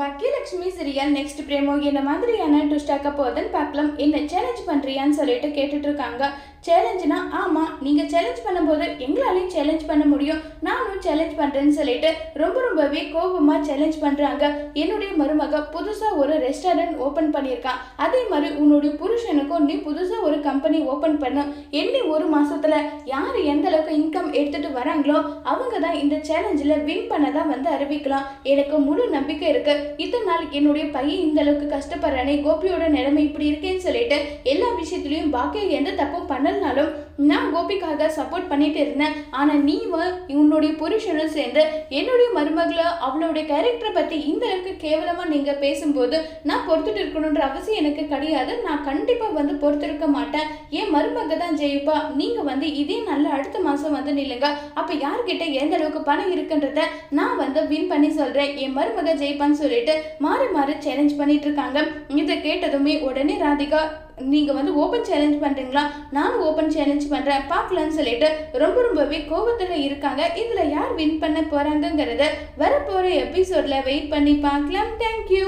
Baakiyalakshmi serial next பிரேமோ என்ன மாதிரியான ட்விஸ்டாக்க போகுதுன்னு பார்க்கலாம். என்ன சேலஞ்ச் பண்ணுறியான்னு சொல்லிட்டு கேட்டுட்ருக்காங்க சேலஞ்சுனா ஆமாம் நீங்கள் சேலஞ்ச் பண்ணும்போது எங்களாலையும் சேலஞ்ச் பண்ண முடியும். நானும் சேலஞ்ச் பண்ணுறேன்னு சொல்லிட்டு ரொம்ப ரொம்பவே கோபமாக சேலஞ்ச் பண்ணுறாங்க என்னுடைய மருமக புதுசாக ஒரு ரெஸ்டாரண்ட் ஓப்பன் பண்ணியிருக்கான் அதே மாதிரி உன்னுடைய புருஷனுக்கும் நீ புதுசாக ஒரு கம்பெனி ஓப்பன் பண்ணும் என்ன ஒரு மாதத்தில் யார் எந்த அளவுக்கு இன்கம் எடுத்துகிட்டு வராங்களோ அவங்க தான் இந்த சேலஞ்சில் வின் பண்ணதா வந்து அறிவிக்கலாம். எனக்கு முழு நம்பிக்கை இருக்கு. இத்தனை நாள் என்னுடைய பையன் இந்த அளவுக்கு கஷ்டப்படுறானே கோபியோட நிலைமை இப்படி இருக்கேன்னு சொல்லிட்டு எல்லா விஷயத்துலையும் பாக்கிய எந்த தப்பும் பண்ண பண்ணலனாலும் நான் கோபிக்காக சப்போர்ட் பண்ணிட்டு இருந்தேன். ஆனா நீ உன்னுடைய புருஷனும் சேர்ந்து என்னுடைய மருமகளை அவளுடைய கேரக்டரை பற்றி இந்த அளவுக்கு கேவலமா நீங்க பேசும்போது நான் பொறுத்துட்டு இருக்கணுன்ற அவசியம் எனக்கு கிடையாது. நான் கண்டிப்பாக வந்து பொறுத்திருக்க மாட்டேன். என் மருமக தான் ஜெயிப்பா. நீங்கள் வந்து இதே நல்ல அடுத்த மாதம் வந்து நில்லுங்க. அப்போ யார்கிட்ட எந்த அளவுக்கு பணம் இருக்குன்றத நான் வந்து வின் பண்ணி சொல்றேன். என் மருமக ஜெயிப்பான்னு சொல்லிட்டு மாறி மாறி சேலஞ்ச் பண்ணிட்டு இருக்காங்க. இதை கேட்டதுமே உடனே ராதிகா நீங்கள் வந்து ஓப்பன் சேலஞ்ச் பண்ணுறீங்களா நானும் ஓப்பன் சேலஞ்ச் பண்ணுறேன் பார்க்கலான்னு சொல்லிட்டு ரொம்ப ரொம்பவே கோபத்தில் இருக்காங்க. இதில் யார் வின் பண்ண போகிறாங்கங்கிறத வரப்போகிற எபிசோடில் வெயிட் பண்ணி பார்க்கலாம். தேங்க்யூ